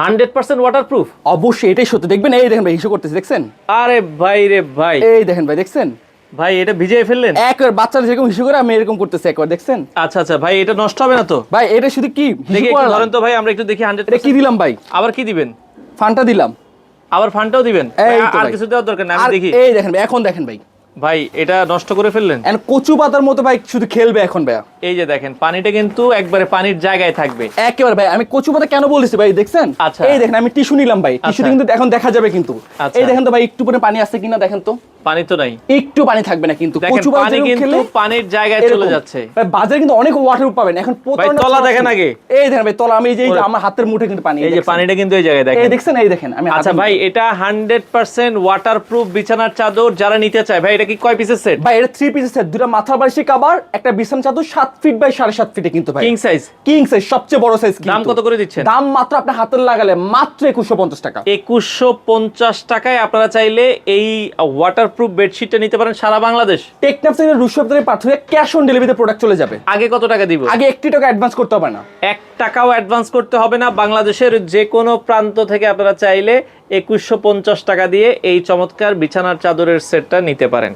Hundred percent waterproof অবশ্যই এটাই সত্যি। দেখবেন এই দেখেন ভাই হিসু করতেছে দেখছেন? আরে ভাই রে ভাই। এই দেখেন ভাই দেখছেন? ভাই এটা ভিজিয়ে ফেললেন? একবার বাচ্চারা যেরকম হিসু করে আমি এরকম করতেছি একবার দেখছেন? আচ্ছা আচ্ছা ভাই এটা নষ্ট হবে না তো? ভাই এটা শুধু কি? ধরেন তো ভাই আমরা একটু দেখি হান্ড্রেড কি দিলাম ভাই? আবার কি দিবেন? ফানটা দিলাম। আবার ফান্ডটাও দিবেন? আর কিছু দেওয়ার দরকার নেই আমি দেখি। এই দেখেন ভাই এখন দেখেন ভাই। ভাই এটা নষ্ট করে ফেললেন এন্ড কচু পাতার মতো ভাই শুধু খেলবে এখন ভাই এই যে দেখেন পানিটা কিন্তু একবারে পানির জায়গায় থাকবে একেবারে ভাই আমি কচু পাতা কেন বলেছি ভাই দেখছেন আচ্ছা। এই দেখেন আমি টিস্যু নিলাম ভাই টিস্যুতে আচ্ছা। কিন্তু এখন দেখা যাবে কিন্তু আচ্ছা। এই দেখেন তো ভাই একটু পরে পানি আসছে কিনা দেখেন তো পানি তো নাই। একটু পানি থাকবে না কিন্তু। কচু পানি কিন্তু পানির জায়গায় চলে যাচ্ছে। ভাই বাজারে কিন্তু অনেক পাবেন। এখন প্রতারণা তলা দেখেন আগে। এই দেখেন ভাই তলা আমি এই যে। আমার হাতের মুঠে কিন্তু পানি এই যে পানিটা কিন্তু এই জায়গায় এই দেখছেন এই দেখেন আমি আচ্ছা ভাই এটা হান্ড্রেড পার্সেন্ট ওয়াটার প্রুফ বিছানার চাদর যারা নিতে চায়। ভাই এটা কি কয় পিসের সেট ভাই এটা থ্রি পিসের সেট দুটো মাথার বালিশে কাবার একটা বিছানা চাদর সাত ফিট বাই সাড়ে সাত ফিটে কিন্তু ভাই। কিং সাইজ কিং সাইজ সবচেয়ে বড় সাইজ দাম কত করে দিচ্ছেন? দাম মাত্র আপনার হাতের লাগালে মাত্র একুশশো পঞ্চাশ টাকা। একুশশো পঞ্চাশ টাকায় আপনারা চাইলে এই ওয়াটার প্রুফ বেডশিটটা নিতে পারেন সারা বাংলাদেশ। টেকনাফ থেকে রুশপদের পাথরে ক্যাশ অন ডেলিভারিতে প্রোডাক্ট চলে যাবে। আগে কত টাকা দিব? আগে একটি টাকা অ্যাডভান্স করতে হবে না। এক টাকাও অ্যাডভান্স করতে হবে না। বাংলাদেশের যে কোনো প্রান্ত থেকে আপনারা চাইলে একুশশো পঞ্চাশ টাকা দিয়ে এই চমৎকার বিছানার চাদরের সেটটা নিতে পারেন।